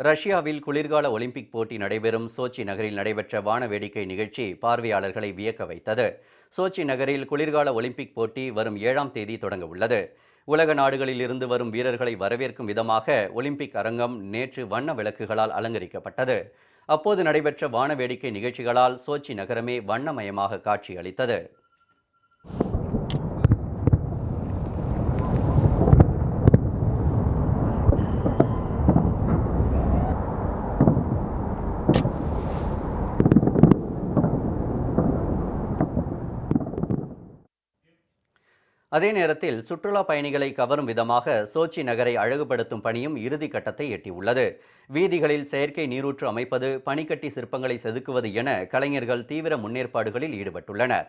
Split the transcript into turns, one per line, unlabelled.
ரஷ்யாவில் குளிர்கால ஒலிம்பிக் போட்டி நடைபெறும் சோச்சி நகரில் நடைபெற்ற வானவேடிக்கை நிகழ்ச்சி பார்வையாளர்களை வியக்க வைத்தது. சோச்சி நகரில் குளிர்கால ஒலிம்பிக் போட்டி வரும் ஏழாம் தேதி தொடங்க உள்ளது. உலக நாடுகளில் இருந்து வரும் வீரர்களை வரவேற்கும் விதமாக ஒலிம்பிக் அரங்கம் நேற்று வண்ண விளக்குகளால் அலங்கரிக்கப்பட்டது. அப்போது நடைபெற்ற வானவேடிக்கை நிகழ்ச்சிகளால் சோச்சி நகரமே வண்ணமயமாக காட்சியளித்தது. அதே நேரத்தில் சுற்றுலா பயணிகளை கவரும் விதமாக சோச்சி நகரை அழகுபடுத்தும் பணியும் இறுதி கட்டத்தை எட்டியுள்ளது. வீதிகளில் செயற்கை நீரூற்று அமைப்பது பனிக்கட்டி சிற்பங்களை செதுக்குவது என கலைஞர்கள் தீவிர முன்னேற்பாடுகளில் ஈடுபட்டுள்ளனர்.